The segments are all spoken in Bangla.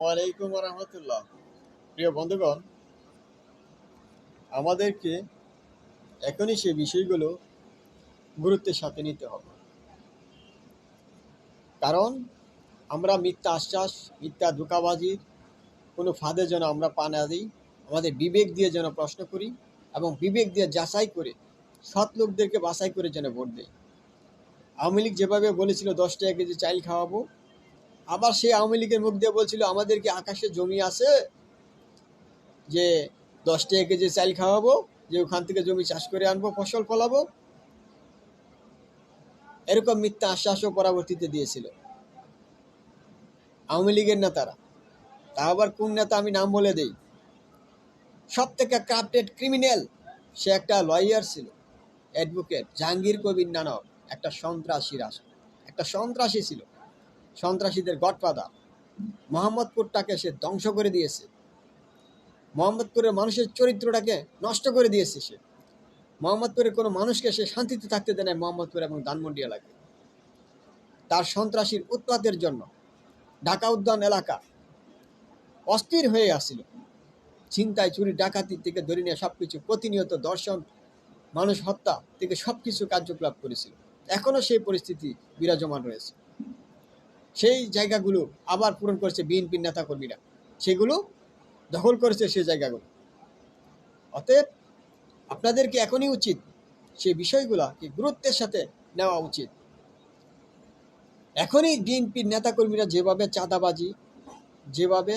ওয়ালাইকুম রহমতুল্লাহ প্রিয় বন্ধুগণ, আমাদেরকে এখনই সেই বিষয়গুলো গুরুত্বের সাথে নিতে হবে। কারণ আমরা মিথ্যা আশ্বাস, মিথ্যা ধোকাবাজির কোনো ফাঁদে যেন আমরা পা না দিই, আমাদের বিবেক দিয়ে যেন প্রশ্ন করি এবং বিবেক দিয়ে যাচাই করে, সৎ লোকদেরকে বাছাই করে যেন ভোট দেয় আওয়ামী লীগ যেভাবে বলেছিল দশ টাকা কেজি চাইল খাওয়াবো আবার সেই আওয়ামী লীগের মুখ দিয়ে বলছিল, আমাদের কি আকাশে জমি আছে যে দশ টাকা কেজি চাইল খাওয়াবো, যে ওখান থেকে জমি চাষ করে আনব, ফসল ফলাবো? এরকম মিথ্যা আশ্বাসও পরবর্তীতে দিয়েছিল। আওয়ামী লীগের নেতারা। তা আবার কোন নেতা আমি নাম বলে দেই? সব থেকে কাপ্টেড ক্রিমিনাল সে একটা লয়ার ছিল অ্যাডভোকেট জাহাঙ্গীর কবির নানক, একটা সন্ত্রাসী রাস একটা সন্ত্রাসী ছিল। সন্ত্রাসীদের গডফাদার। মোহাম্মদপুরটাকে সে ধ্বংস করে দিয়েছে। মোহাম্মদপুরের মানুষের চরিত্রটাকে নষ্ট করে দিয়েছে সে। মোহাম্মদপুরের কোনো মানুষকে সে শান্তিতে থাকতে দেয় না মোহাম্মদপুর এবং ধানমন্ডি এলাকায়। তার সন্ত্রাসীর উৎপাতের জন্য ঢাকা উদ্যান এলাকা অস্থির হয়ে আসছিল চিন্তায় চুরি, ডাকাতি থেকে ধরে নিয়ে সব কিছু প্রতিনিয়ত দর্শন, মানুষ হত্যা থেকে সব কিছু কার্যকলাপ করেছিল। এখনও সেই পরিস্থিতি বিরাজমান রয়েছে। সেই জায়গাগুলো আবার পূরণ করেছে বিএনপির নেতাকর্মীরা। সেগুলো দখল করেছে সেই জায়গাগুলো। অতএব আপনাদেরকে এখনই উচিত সেই বিষয়গুলোকে গুরুত্বের সাথে নেওয়া উচিত। এখনই বিএনপির নেতাকর্মীরা যেভাবে চাঁদাবাজি, যেভাবে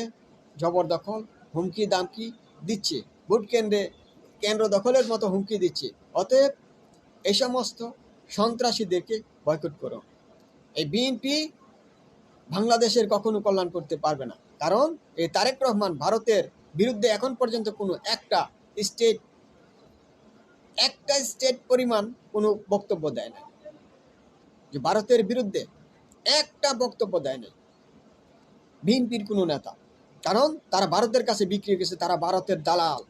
জবরদখল, হুমকি, দামকি দিচ্ছে, ভোট কেন্দ্রে কেন্দ্র দখলের মতো হুমকি দিচ্ছে, অতএব এই সমস্ত সন্ত্রাসীদেরকে বয়কট করুন এই বিএনপি বাংলাদেশের কখনো কল্যাণ করতে পারবে না। কারণ এই তারেক রহমান ভারতের বিরুদ্ধে এখন পর্যন্ত কোনো একটা স্টেট একটা স্টেট পরিমাণ কোনো বক্তব্য দেয় না যে ভারতের বিরুদ্ধে একটা বক্তব্য দেয় নাই বিএনপির কোনো নেতা। কারণ তারা ভারতের কাছে বিক্রি গেছে, তারা ভারতের দালাল।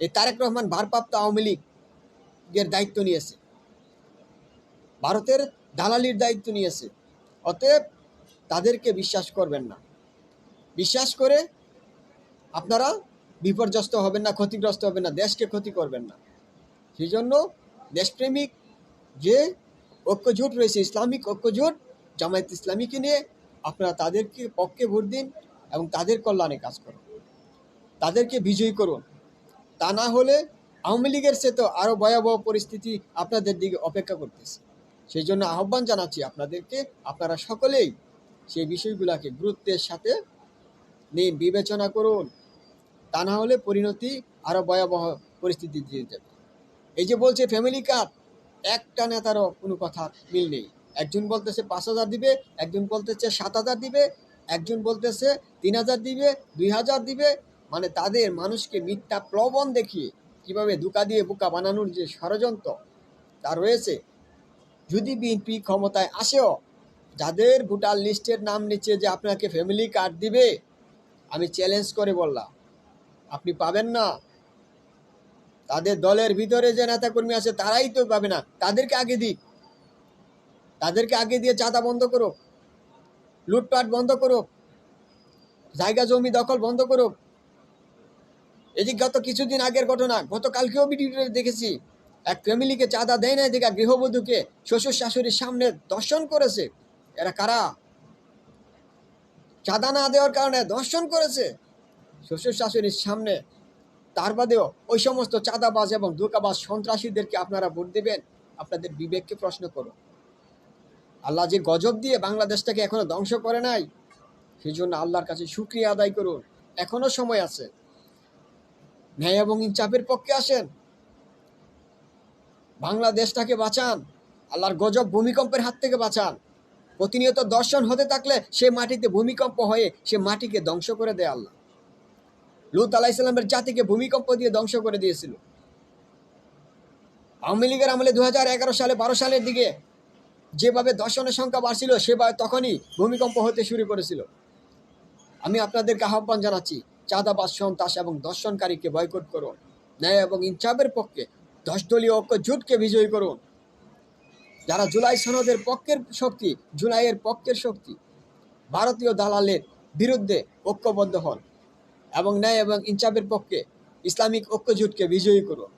এই তারেক রহমান ভারপ্রাপ্ত আওয়ামী লীগের দায়িত্ব নিয়েছে। ভারতের দালালির দায়িত্ব নিয়েছে। অতএব তাদেরকে বিশ্বাস করবেন না। বিশ্বাস করে আপনারা বিপর্যস্ত হবেন না, ক্ষতিগ্রস্ত হবেন না, দেশকে ক্ষতি করবেন না। সেই জন্য দেশপ্রেমিক যে ঐক্যজোট রয়েছে, ইসলামিক ঐক্যজোট, জামায়াত ইসলামীকে নিয়ে আপনারা তাদেরকে পক্ষে ভোট দিন এবং তাদের কল্যাণে কাজ করুন। তাদেরকে বিজয়ী করুন। তা না হলে আওয়ামী লীগের সে তো আরও ভয়াবহ পরিস্থিতি আপনাদের দিকে অপেক্ষা করতেছে। সেই জন্য আহ্বান জানাচ্ছি আপনাদেরকে, আপনারা সকলেই সেই বিষয়গুলোকে গুরুত্বের সাথে নিয়ে বিবেচনা করুন। তা না হলে পরিণতি আরও ভয়াবহ পরিস্থিতি দিয়ে যাবে। এই যে বলছে ফ্যামিলি কার্ড একটা নেতারও কোনো কথা মিল নেই। একজন বলতেছে পাঁচ হাজার দিবে, একজন বলতেছে সাত হাজার দিবে, একজন বলতেছে তিন হাজার দিবে, দুই হাজার দিবে। মানে তাদের মানুষকে মিথ্যা প্রবণ দেখিয়ে কীভাবে দুকা দিয়ে বোকা বানানোর যে ষড়যন্ত্র তা রয়েছে। যদি বিএনপি ক্ষমতায় আসেও যাদের ভোটার লিস্টের নাম নিচ্ছে যে আপনাকে ফ্যামিলি কার্ড দিবে, আমি চ্যালেঞ্জ করে বললাম, আপনি পাবেন না। তাদের দলের ভিতরে যে নেতাকর্মী আছে, তারাই তো পাবে না। তাদেরকে আগে দিক তাদেরকে আগে দিয়ে চাঁদা বন্ধ করুক, লুটপাট বন্ধ করুক, জায়গা জমি দখল বন্ধ করুক। এই যে গত কিছুদিন আগের ঘটনা, গতকালকেও ভিডিওটা দেখেছি, এক ফ্যামিলিকে চাঁদা দেয় না দেখা গৃহবধূকে, শ্বশুর শাশুড়ির সামনে দর্শন করেছে। এরা কারা? চাঁদা না দেওয়ার কারণে দর্শন করেছে। শ্বশুর শাশুড়ির সামনে তার বাদেও ওই সমস্ত চাঁদাবাজ এবং ধোকাবাজ সন্ত্রাসীদেরকে আপনারা ভোট দেবেন, আপনাদের বিবেককে প্রশ্ন করুন। আল্লাহ যে গজব দিয়ে বাংলাদেশটাকে এখনও ধ্বংস করে নাই সেই জন্য আল্লাহর কাছে সুক্রিয়া আদায় করুন। এখনও সময় আছে। ন্যায় এবং ইনচাপের পক্ষে আসেন। বাংলাদেশটাকে বাঁচান। আল্লাহর গজব ভূমিকম্পের হাত থেকে বাঁচান। প্রতিনিয়ত দর্শন হতে থাকলে সে মাটিতে ভূমিকম্প হয়ে সে মাটিকে ধ্বংস করে দেয় আল্লাহ। লুত ইসলামের জাতিকে ভূমিকম্প দিয়ে ধ্বংস করে দিয়েছিল। আওয়ামী লীগের আমলে দু সালে, বারো সালের দিকে যেভাবে দর্শনের সংখ্যা বাড়ছিল, সেভাবে তখনই ভূমিকম্প হতে শুরু করেছিল। আমি আপনাদেরকে আহ্বান জানাচ্ছি চাঁদাবাস সন্ত্রাস এবং দর্শনকারীকে বয়কট করুন, ন্যায় এবং ইনসাফের পক্ষে দশ দলীয় ঐক্য জোটকে বিজয়ী করুন। যারা জুলাই সনদের পক্ষের শক্তি, জুলাইয়ের পক্ষের শক্তি, ভারতীয় দালালের বিরুদ্ধে ঐক্যবদ্ধ হন এবং ন্যায় এবং ইনসাফের পক্ষে ইসলামিক ঐক্যজোটকে বিজয়ী করুন।